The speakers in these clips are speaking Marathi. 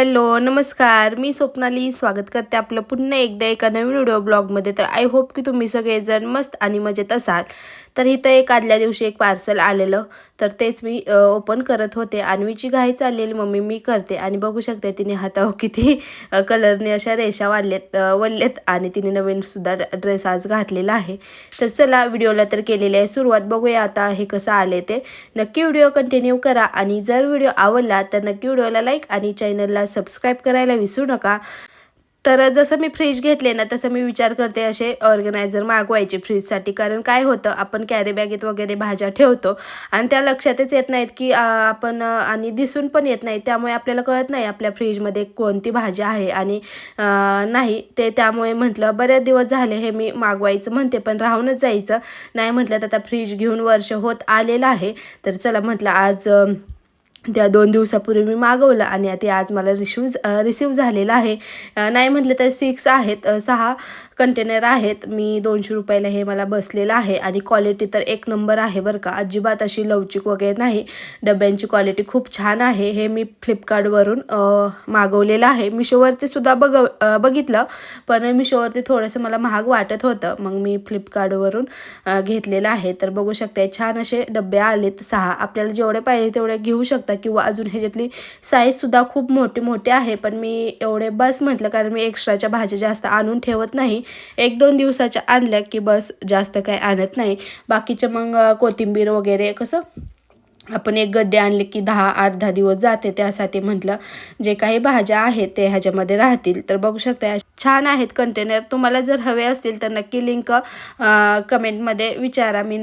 हॅलो नमस्कार. मी स्वप्नाली. स्वागत करते आपलं पुन्हा एकदा एका नवीन व्हिडिओ ब्लॉगमध्ये. तर आय होप की तुम्ही सगळेजण मस्त आणि मजेत असाल. तर इथं एक आदल्या दिवशी एक पार्सल आलेलं. तर तेच मी ओपन करत होते आणवीची घाई चाललेली मम्मी मी करते. आणि बघू शकते तिने हातावर किती कलरने अशा रेषा वाढल्यात वळल्यात आणि तिने नवीनसुद्धा ड्रेस आज घातलेला आहे. तर चला व्हिडिओला तर केलेली आहे सुरुवात. बघूया आता हे कसं आले ते. नक्की व्हिडिओ कंटिन्यू करा आणि जर व्हिडिओ आवडला तर नक्की व्हिडिओला लाईक आणि चॅनलला सबस्क्राईब करायला विसरू नका. तर जसं मी फ्रीज घेतले ना तसं मी विचार करते असे ऑर्गनायझर मागवायचे फ्रीजसाठी कारण काय होतं आपण कॅरी बॅगेत वगैरे भाज्या ठेवतो आणि त्या लक्षातच येत नाहीत की आपण आणि दिसून पण येत नाही त्यामुळे आपल्याला कळत नाही आपल्या फ्रीजमध्ये कोणती भाजी आहे आणि नाही. ते त्यामुळे म्हटलं बरेच दिवस झाले हे मी मागवायचं म्हणते पण राहूनच जायचं. नाही म्हटलं तर आता फ्रीज घेऊन वर्ष होत आलेलं आहे. तर चला म्हटलं आज त्या दोन दिवसापूर्वी मी मागवलं आणि ते आज मला रिसिव्ह रिसिव्ह झालेलं आहे. नाही म्हटलं तर सिक्स आहेत सहा कंटेनर आहेत. मी दोनशे रुपयाला हे मला बसलेलं आहे आणि क्वालिटी तर एक नंबर आहे बरं का. अजिबात अशी लवचिक वगैरे नाही. डब्यांची क्वालिटी खूप छान आहे. हे मी फ्लिपकार्टवरून मागवलेलं आहे. मिशोवरती सुद्धा बघ बघितलं पण मिशोवरती थोडंसं मला महाग वाटत होतं. मग मी फ्लिपकार्टवरून घेतलेलं आहे. तर बघू शकते छान असे डबे आलेत सहा. आपल्याला जेवढे पाहिजे तेवढे घेऊ शकतो. किंवा अजून ह्याच्यातली साईजसुद्धा खूप मोठी मोठी आहे. पण मी एवढे बस म्हटलं कारण मी एक्स्ट्राच्या भाज्या जास्त आणून ठेवत नाही. एक दोन दिवसाच्या आणल्या की बस जास्त काही आणत नाही. बाकीचे मग कोथिंबीर वगैरे कसं आपण एक गड्डे आणले की दहा आठ दहा दिवस जाते. त्यासाठी म्हटलं जे काही भाज्या आहेत ते ह्याच्यामध्ये राहतील. तर बघू शकता छान आहेत कंटेनर तुम्हाला जर हवे असतील तर नक्की लिंक कमेंटमध्ये विचारा. मी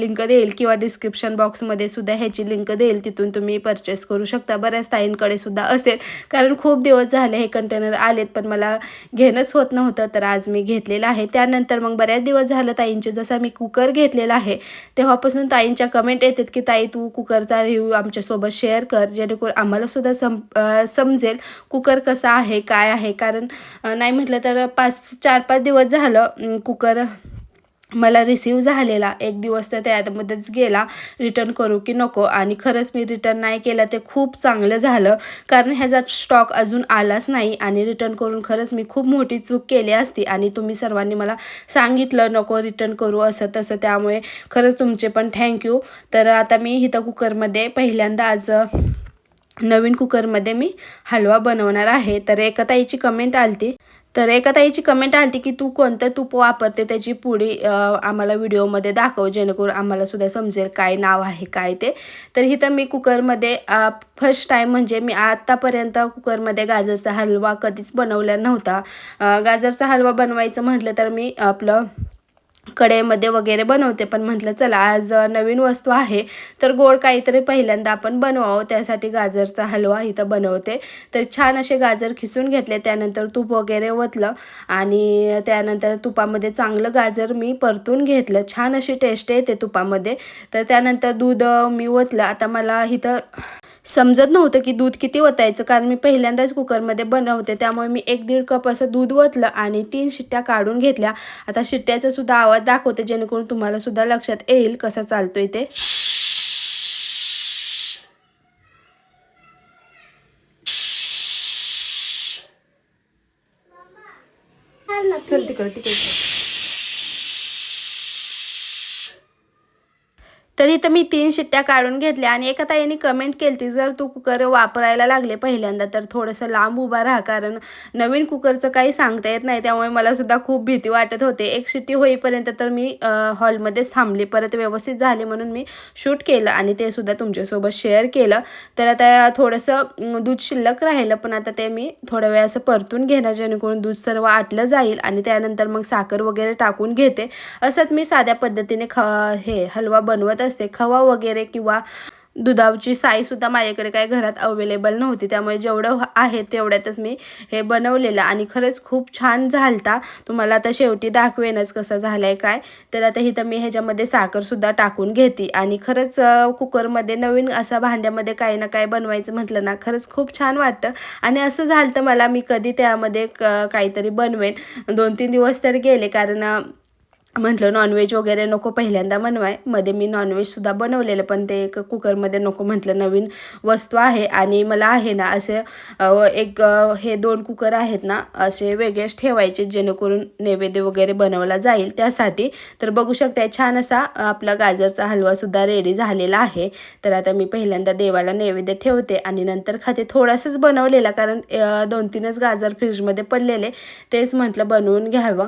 लिंक देईल किंवा डिस्क्रिप्शन बॉक्समध्ये सुद्धा ह्याची लिंक देईल. तिथून तुम्ही परचेस करू शकता. बऱ्याच ताईंकडे सुद्धा असेल. कारण खूप दिवस झाले हे कंटेनर आलेत पण मला घेणंच होत नव्हतं तर आज मी घेतलेलं आहे. त्यानंतर मग बऱ्याच दिवस झालं ताईंचे जसा मी कुकर घेतलेला आहे तेव्हापासून ताईंच्या कमेंट येतात की ताई तू कुकरचा रिव्ह्यू आमच्यासोबत शेअर कर. जेणेकरून आम्हालासुद्धा सम समजेल कुकर कसा आहे काय आहे. कारण नाही म्हटलं तर पाच चार पाच दिवस झालं कुकर मला रिसीव झालेला. एक दिवस तर त्यामध्येच गेला. रिटर्न करू की नको. आणि खरंच मी रिटर्न नाही केलं ते खूप चांगलं झालं. कारण ह्याचा स्टॉक अजून आलाच नाही. आणि रिटर्न करून खरंच मी खूप मोठी चूक केली असती. आणि तुम्ही सर्वांनी मला सांगितलं नको रिटर्न करू असं तसं. त्यामुळे खरंच तुमचे पण थँक्यू तर आता मी इथं कुकरमध्ये पहिल्यांदा आज नवीन कुकरमध्ये मी हलवा बनवणार आहे. तर एका ताईची कमेंट आलती. तर एका ताईची कमेंट आली की तू कोणतं तूप वापरते? त्याची पुढी आम्हाला व्हिडिओमध्ये दाखव जेणेकरून आम्हाला सुद्धा समजेल काय नाव आहे काय ते. तर इथं मी कुकरमध्ये फर्स्ट टाईम म्हणजे मी आत्तापर्यंत कुकरमध्ये गाजरचा हलवा कधीच बनवला नव्हता. गाजरचा हलवा बनवायचं म्हटलं तर मी आपलं कढईमध्ये वगैरे बनवते. पण म्हटलं चला आज नवीन वस्तू आहे तर गोड काहीतरी पहिल्यांदा आपण बनवावं. त्यासाठी गाजरचा हलवा इथं बनवते. तर छान असे गाजर खिसून घेतले. त्यानंतर तूप वगैरे ओतलं आणि त्यानंतर तुपामध्ये चांगलं गाजर मी परतून घेतलं. छान अशी टेस्ट येते तुपामध्ये. तर त्यानंतर दूध मी ओतलं. आता मला इथं समजत नव्हतं की दूध किती ओतायचं कारण मी पहिल्यांदाच कुकरमध्ये बनवते. त्यामुळे मी एक दीड कप असं दूध ओतलं आणि तीन शिट्ट्या काढून घेतल्या. आता शिट्ट्याचा सुद्धा आवाज दाखवते जेणेकरून तुम्हाला सुद्धा लक्षात येईल कसा चालतोय ते. चल तिकडे. तर इथं मी तीन शिट्ट्या काढून घेतल्या आणि एका ताईने कमेंट केली जर तू कुकर वापरायला लागले पहिल्यांदा तर थोडंसं लांब उभा राहा कारण नवीन कुकरचं काही सांगता येत नाही. त्यामुळे मला सुद्धा खूप भीती वाटत होते. एक शिट्टी होईपर्यंत तर मी हॉलमध्येच थांबली. परत व्यवस्थित झाले म्हणून मी शूट केलं आणि ते सुद्धा तुमच्यासोबत शेअर केलं. तर आता थोडंसं दूध शिल्लक राहिलं पण आता ते मी थोड्या वेळ असं परतून घेणार जेणेकरून दूध सर्व आटलं जाईल आणि त्यानंतर मग साखर वगैरे टाकून घेते. असंच मी साध्या पद्धतीने ख हे हलवा बनवत असते. खवा वगैरे किंवा दुधाची साईसुद्धा माझ्याकडे काय घरात अवेलेबल नव्हती. त्यामुळे जेवढं आहे तेवढ्यातच मी हे बनवलेलं आणि खरंच खूप छान झालता. तुम्हाला आता शेवटी दाखवेनच कसं झालं आहे काय. तर आता इथं मी ह्याच्यामध्ये साखरसुद्धा टाकून घेते. आणि खरंच कुकरमध्ये नवीन असा भांड्यामध्ये काही ना काय बनवायचं म्हटलं ना खरंच खूप छान वाटतं. आणि असं झालं तर मला मी कधी त्यामध्ये काहीतरी बनवेन. दोन तीन दिवस तर गेले कारण म्हटलं नॉनव्हेज वगैरे नको पहिल्यांदा बनवाय. मध्ये मी नॉनव्हेजसुद्धा बनवलेलं पण ते एक कुकरमध्ये नको म्हटलं नवीन वस्तू आहे. आणि मला आहे ना असे एक हे दोन कुकर आहेत ना असे वेगळेच ठेवायचे जेणेकरून नैवेद्य वगैरे बनवला जाईल त्यासाठी. तर बघू शकता छान असा आपला गाजरचा हलवासुद्धा रेडी झालेला आहे. तर आता मी पहिल्यांदा देवाला नैवेद्य ठेवते आणि नंतर खाते. थोडासाच बनवलेला कारण दोन तीनच गाजर फ्रीजमध्ये पडलेले. तेच म्हटलं बनवून घ्यावं.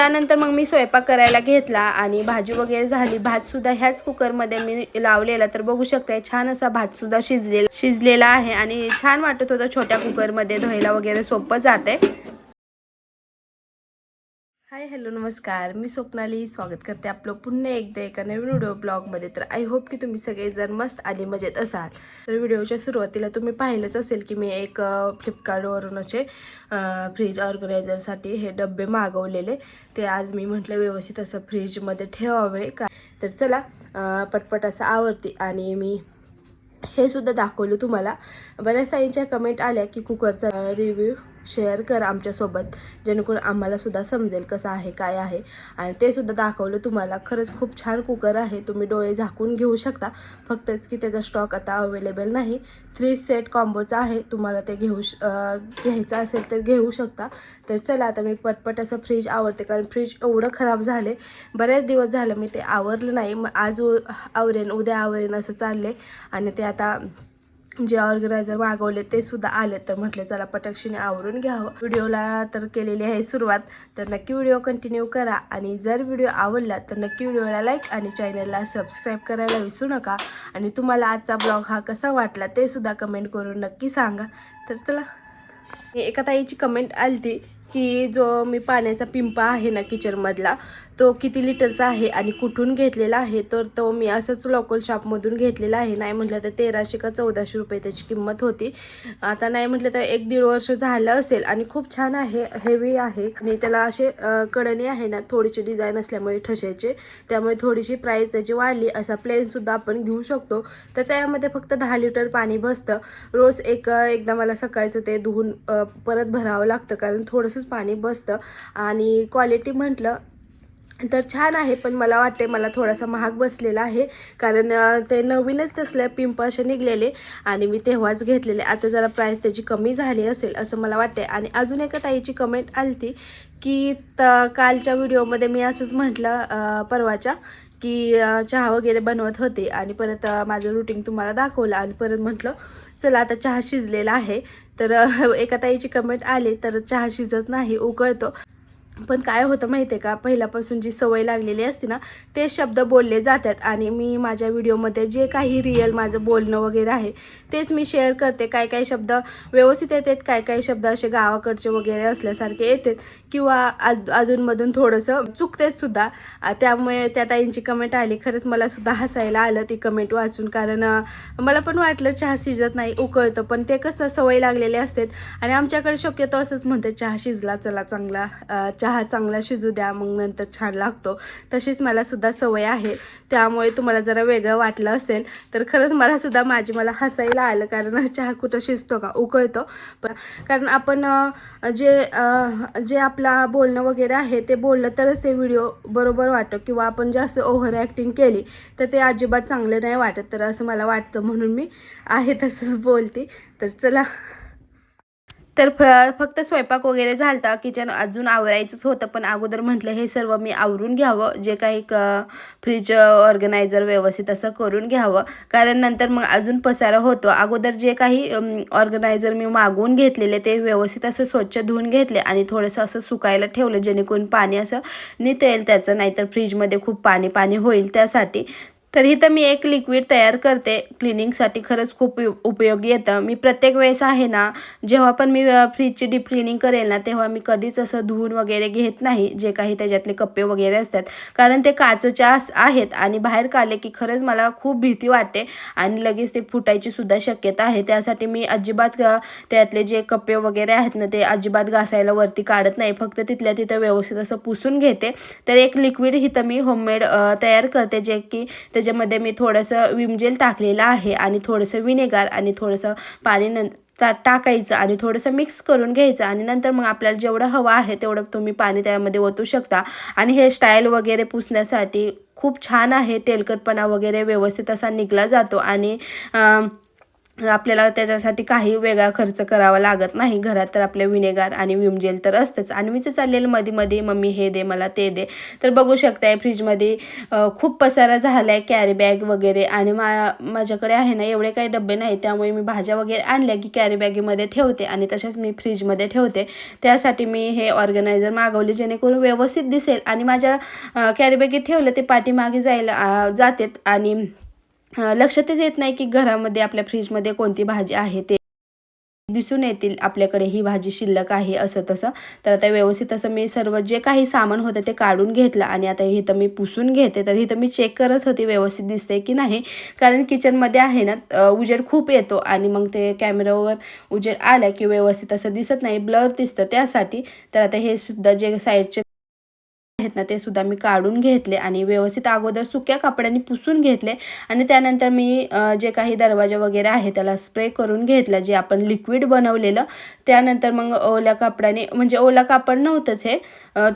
त्यानंतर मग मी स्वयंपाक करायला घेतला आणि भाजी वगैरे झाली. भातसुद्धा ह्याच कुकरमध्ये मी लावलेला. तर बघू शकताय छान असा भातसुद्धा शिजलेला शिजलेला आहे. आणि छान वाटत होतं छोट्या कुकरमध्ये धुवायला वगैरे सोपं जाते हाय हॅलो नमस्कार. मी स्वप्नाली स्वागत करते आपलं पुन्हा एकदा एका नवीन व्हिडिओ ब्लॉगमध्ये. तर आय होप की तुम्ही सगळेजण मस्त आणि मजेत असाल. तर व्हिडिओच्या सुरुवातीला तुम्ही पाहिलंच असेल की मी एक फ्लिपकार्टवरून असे फ्रीज ऑर्गनायझरसाठी हे डबे मागवलेले. ते आज मी म्हटलं व्यवस्थित असं फ्रीजमध्ये ठेवावे. का तर चला पटपट असं आवडते आणि मी हे सुद्धा दाखवलं तुम्हाला. बऱ्याच साईंच्या कमेंट आल्या की कुकरचा रिव्ह्यू शेअर करा आमच्यासोबत जेणेकरून आम्हालासुद्धा समजेल कसं आहे काय आहे. आणि ते सुद्धा दाखवलं तुम्हाला. खरंच खूप छान कुकर आहे. तुम्ही डोळे झाकून घेऊ शकता. फक्तच की त्याचा स्टॉक आता अवेलेबल नाही. थ्री सेट कॉम्बोचा आहे. तुम्हाला ते घेऊ श घ्यायचं असेल तर घेऊ शकता. तर चला आता मी पटपट असं फ्रीज आवडते कारण फ्रीज एवढं खराब झाले. बऱ्याच दिवस झालं मी ते आवरलं नाही. मग आज उ- आवरेन. उद्या आवरेन असं चालले आणि ते आता जे ऑर्गनायझर मागवले ते सुद्धा आले तर म्हटले चला पटक्षीने आवरून घ्यावं. व्हिडिओला तर केलेली आहे सुरुवात तर नक्की व्हिडिओ कंटिन्यू करा आणि जर व्हिडिओ आवडला तर नक्की व्हिडिओला लाईक आणि चॅनलला सबस्क्राईब करायला विसरू नका. आणि तुम्हाला आजचा ब्लॉग हा कसा वाटला ते सुद्धा कमेंट करून नक्की सांगा. तर चला एका ताईची कमेंट आली की जो मी पाण्याचा पिंपा आहे ना किचनमधला तो किती लिटरचा आहे आणि कुठून घेतलेला आहे तर तो मी असंच लोकल शॉपमधून घेतलेला आहे. नाही म्हटलं तर तेराशे का चौदाशे रुपये त्याची किंमत होती. आता नाही म्हटलं तर एक दीड वर्ष झालं असेल आणि खूप छान आहे हेवी आहे. आणि त्याला असे कडणी आहे ना थोडीशी डिझाईन असल्यामुळे ठशायचे. त्यामुळे थोडीशी प्राईस त्याची वाढली. असा प्लेनसुद्धा आपण घेऊ शकतो. तर त्यामध्ये फक्त दहा लिटर पाणी बसतं. रोज एक एकदा मला सकाळचं ते धुवून परत भरावं लागतं. कारण थोडंसं थोडंसंच पाणी बसतं. आणि क्वालिटी म्हटलं तर छान आहे पण मला वाटते मला थोडासा महाग बसलेला आहे. कारण ते नवीनच तसले पिंप असे निघलेले आणि मी तेव्हाच घेतलेले. आता जरा प्राईस त्याची कमी झाली असेल असं मला वाटते आणि अजून एका ताईची कमेंट आली की त कालच्या व्हिडिओमध्ये मी असंच म्हटलं परवाच्या की चहा वगैरे बनवत होते आणि परत माझं रुटीन तुम्हाला दाखवलं आणि परत म्हटलं चला आता चहा शिजलेला आहे. तर एका ताईची कमेंट आली तर चहा शिजत नाही उकळतो. पण काय होतं माहिती आहे का? पहिल्यापासून जी सवय लागलेली असते ना ते शब्द बोलले जातात. आणि मी माझ्या व्हिडिओमध्ये जे काही रिअल माझं बोलणं वगैरे आहे तेच मी शेअर करते. काय काय शब्द व्यवस्थित येतात काय काय शब्द असे गावाकडचे वगैरे असल्यासारखे येतात. किंवा आज अधूनमधून थोडंसं चुकतेच सुद्धा. त्यामुळे त्या ताईंची कमेंट आली. खरंच मला सुद्धा हसायला आलं ती कमेंट वाचून. कारण मला पण वाटलं चहा शिजत नाही उकळतं. पण ते कसं सवय लागलेले असतात आणि आमच्याकडे शक्यतो असंच म्हणतात चहा शिजला चला चांगला चहा हा चांगला शिजू द्या मग नंतर छान लागतो. तशीच मला सुद्धा सवय आहे. त्यामुळे तुम्हाला जरा वेगळं वाटलं असेल तर खरंच मला सुद्धा माझी मला हसायला आलं कारण चहा कुठं शिजतो का? उकळतो. पण कारण आपण जे जे आपला बोलणं वगैरे आहे ते बोललं तरच ते व्हिडिओ बरोबर वाटतं किंवा आपण जास्त ओव्हर ॲक्टिंग केली तर ते अजिबात चांगलं नाही वाटत. तर असं मला वाटतं म्हणून मी आहे तसंच बोलते. तर चला. तर फ फक्त स्वयंपाक वगैरे झालता किचन अजून आवरायचंच होतं पण अगोदर म्हटलं हे सर्व मी आवरून घ्यावं जे काही क फ्रीज ऑर्गनायझर व्यवस्थित असं करून घ्यावं. कारण नंतर मग अजून पसारा होतो. अगोदर जे काही ऑर्गनायझर मी मागवून घेतलेले ते व्यवस्थित असं स्वच्छ धुवून घेतले आणि थोडंसं असं सुकायला ठेवलं जेणेकरून पाणी असं नितेल त्याचं नाहीतर फ्रीजमध्ये खूप पाणी पाणी होईल त्यासाठी. तर इथं मी एक लिक्विड तयार करते. क्लिनिंगसाठी खरंच खूप उपयोगी येतं. मी प्रत्येक वेळेस आहे ना जेव्हा पण मी फ्रीजची डीप क्लिनिंग करेल ना तेव्हा मी कधीच असं धुवून वगैरे घेत नाही जे काही त्याच्यातले कप्पे वगैरे असतात. कारण ते काचच्या आहेत आणि बाहेर काढले की खरंच मला खूप भीती वाटते आणि लगेच ते फुटायची सुद्धा शक्यता आहे. त्यासाठी मी अजिबात त्यातले जे कप्पे वगैरे आहेत ना ते अजिबात घासायला वरती काढत नाही. फक्त तिथल्या तिथं व्यवस्थित असं पुसून घेते. तर एक लिक्विड इथं मी होममेड तयार करते जे की त्याच्यामध्ये मी थोडंसं विम जेल टाकलेलं आहे आणि थोडंसं विनेगार आणि थोडंसं पाणी नं टा टाकायचं आणि थोडंसं मिक्स करून घ्यायचं आणि नंतर मग आपल्याला जेवढं हवं आहे तेवढं तुम्ही पाणी त्यामध्ये ओतू शकता. आणि हे स्टाईल वगैरे पुसण्यासाठी खूप छान आहे तेलकटपणा वगैरे व्यवस्थित असा निघला जातो आणि आपल्याला त्याच्यासाठी काही वेगळा खर्च करावा लागत नाही. घरात तर आपले विनेगार आणि विमजेल तर असतंच. आणि मीच चाललेलं मध्ये मध्ये मम्मी हे दे मला ते दे. तर बघू शकताय फ्रीजमध्ये खूप पसारा झाला आहे कॅरी बॅग वगैरे. आणि मा माझ्याकडे आहे ना एवढे काही डबे नाही. त्यामुळे मी भाज्या वगैरे आणल्या की कॅरी बॅगेमध्ये ठेवते आणि तशाच मी फ्रीजमध्ये ठेवते. त्यासाठी मी हे ऑर्गनायझर मागवले जेणेकरून व्यवस्थित दिसेल. आणि माझ्या कॅरी बॅगेत ठेवलं ते पाठीमागे जायला जातात जातेत. आणि लक्षातच येत नाही की घरामध्ये आपल्या फ्रीजमध्ये कोणती भाजी आहे ते दिसून येतील आपल्याकडे ही भाजी शिल्लक आहे असं तसं. तर आता व्यवस्थित असं मी सर्व जे काही सामान होतं ते काढून घेतलं आणि आता इथं मी पुसून घेते. तर इथं मी चेक करत होते व्यवस्थित दिसते की नाही. कारण किचनमध्ये आहे ना उजेड खूप येतो आणि मग ते कॅमेऱ्यावर उजेड आला की व्यवस्थित असं दिसत नाही ब्लर दिसतं त्यासाठी. तर आता हे सुद्धा जे साईडचे आहेत ना ते सुद्धा मी काढून घेतले आणि व्यवस्थित अगोदर सुक्या कपड्यांनी पुसून घेतले आणि त्यानंतर मी जे काही दरवाजा वगैरे आहे त्याला स्प्रे करून घेतलं जे आपण लिक्विड बनवलेलं. त्यानंतर मग ओल्या कापडाने म्हणजे ओला कापड नव्हतंच हे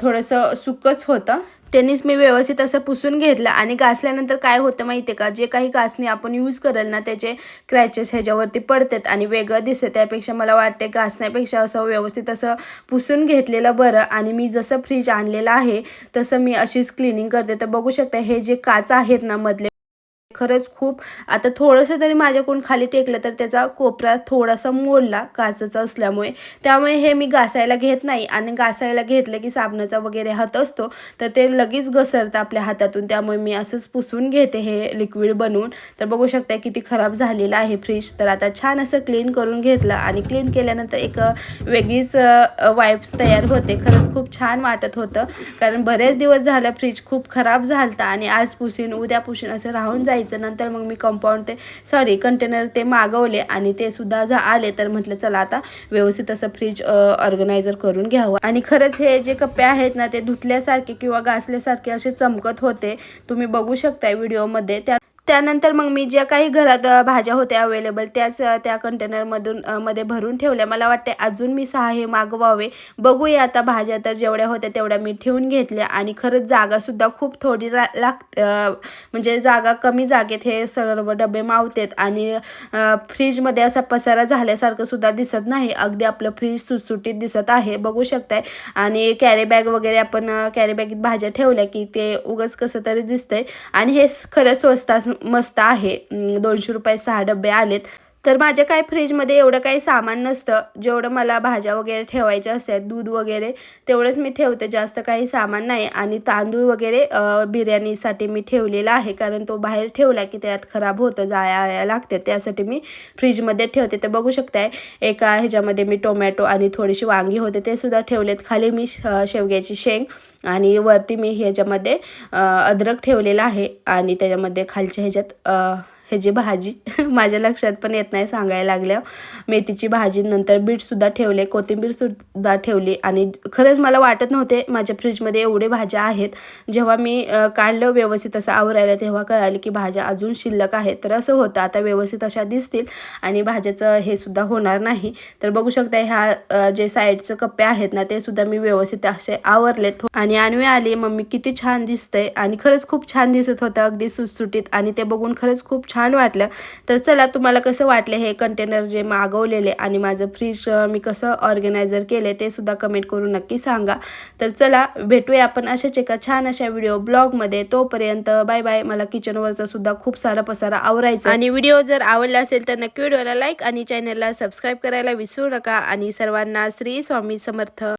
थोडंसं सुकच होतं. त्यांनीच मी व्यवस्थित असं पुसून घेतलं आणि घासल्यानंतर काय होतं माहिती आहे का? जे काही घासणी आपण यूज करेल ना त्याचे क्रॅचेस ह्याच्यावरती पडतात आणि वेगळं दिसतं. त्यापेक्षा मला वाटते घासण्यापेक्षा असं व्यवस्थित असं पुसून घेतलेलं बरं आणि मी जसं फ्रीज आणलेलं आहे तसं मी अशीच क्लिनिंग करते. तर बघू शकता हे जे काच आहेत ना मधले खरंच खूप. आता थोडंसं तरी माझ्याकडून खाली टेकलं तर त्याचा कोपरा थोडासा मोडला काचेचा असल्यामुळे. त्यामुळे हे मी घासायला घेत नाही आणि घासायला घेतलं की साबणाचा वगैरे हात असतो तर ते लगेच घसरतं आपल्या हातातून. त्यामुळे मी असंच पुसून घेते हे लिक्विड बनवून. तर बघू शकता किती खराब झालेलं आहे फ्रीज तर आता छान असं क्लीन करून घेतलं आणि क्लीन केल्यानंतर एक वेगळीच वाईप्स तयार होते. खरंच खूप छान वाटत होतं. कारण बरेच दिवस झालं फ्रीज खूप खराब झालं आणि आज पुसीन उद्या पुसीन असं राहून जायचं. नंतर मग मी कंपाऊंड ते सॉरी कंटेनर ते मागवले आणि ते सुद्धा जा आले तर म्हटलं चला आता व्यवस्थित असं फ्रीज ऑर्गनायझर करून घ्यावं. आणि खरंच हे जे कप्पे आहेत ना ते धुतल्यासारखे किंवा घासल्यासारखे असे चमकत होते. तुम्ही बघू शकताय व्हिडिओमध्ये. त्या त्यानंतर मग मी ज्या काही घरात भाज्या होत्या अवेलेबल त्याच त्या कंटेनरमधून मध्ये भरून ठेवल्या. मला वाटते अजून मी सहा हे मागवावे. बघूया आता भाज्या तर जेवढ्या होत्या तेवढ्या मी ठेवून घेतल्या. आणि खरंच जागासुद्धा खूप थोडी रा लाग म्हणजे जागा कमी जागेत हे सर्व डबे मावतेत. आणि फ्रीजमध्ये असा पसारा झाल्यासारखं सुद्धा दिसत नाही. अगदी आपलं फ्रीज सुटसुटीत दिसत आहे. बघू शकताय. आणि कॅरी बॅग वगैरे आपण कॅरी बॅगेत भाज्या ठेवल्या की ते उगच कसं तरी दिसतंय. आणि हे खरंच खरं स्वस्तात मस्त आहे. दोनशे रुपये सहा डबे आलेत. तर माझ्या काय फ्रीजमध्ये एवढं काही सामान नसतं. जेवढं मला भाज्या वगैरे ठेवायच्या असतात दूध वगैरे तेवढंच मी ठेवते. जास्त काही सामान नाही. आणि तांदूळ वगैरे बिर्याणीसाठी मी ठेवलेला आहे. कारण तो बाहेर ठेवला की त्यात खराब होतं जाळ्या आळ्या लागते. त्यासाठी मी फ्रीजमध्ये ठेवते. तर बघू शकताय एका ह्याच्यामध्ये मी टोमॅटो आणि थोडीशी वांगी होते ते सुद्धा ठेवलेत. खाली मी श- शेवग्याची शेंग आणि वरती मी ह्याच्यामध्ये अद्रक ठेवलेला आहे. आणि त्याच्यामध्ये खालच्या ह्याच्यात ह्याची भाजी माझ्या लक्षात पण येत नाही सांगायला लागल्या. मेथीची भाजी नंतर बीटसुद्धा ठेवले कोथिंबीरसुद्धा ठेवली आणि खरंच मला वाटत नव्हते माझ्या फ्रीजमध्ये एवढे भाज्या आहेत. जेव्हा मी काढलं व्यवस्थित असं आवरायला तेव्हा कळालं की भाज्या अजून शिल्लक आहेत. तर असं होतं. आता व्यवस्थित अशा दिसतील आणि भाज्याचं हे सुद्धा होणार नाही. तर बघू शकता ह्या जे साईडचं कप्पे आहेत ना ते सुद्धा मी व्यवस्थित असे आवरलेत. आणि आणवे आली मम्मी किती छान दिसतंय. आणि खरंच खूप छान दिसत होतं. अगदी सुटसुटीत आणि ते बघून खरंच खूप छान वाटलं. तर चला तुम्हाला कसं वाटलं हे कंटेनर जे मागवलेले आणि माझं फ्रीज मी कसं ऑर्गनायझर केले ते सुद्धा कमेंट करून नक्की सांगा. तर चला भेटूया आपण अशाच एका छान अशा व्हिडिओ ब्लॉगमध्ये तोपर्यंत बाय बाय मला किचनवरचा सुद्धा खूप सारा पसारा आवरायचा आणि व्हिडिओ जर आवडला असेल तर नक्की व्हिडिओला लाईक आणि चॅनलला सबस्क्राईब करायला विसरू नका. आणि सर्वांना श्री स्वामी समर्थ.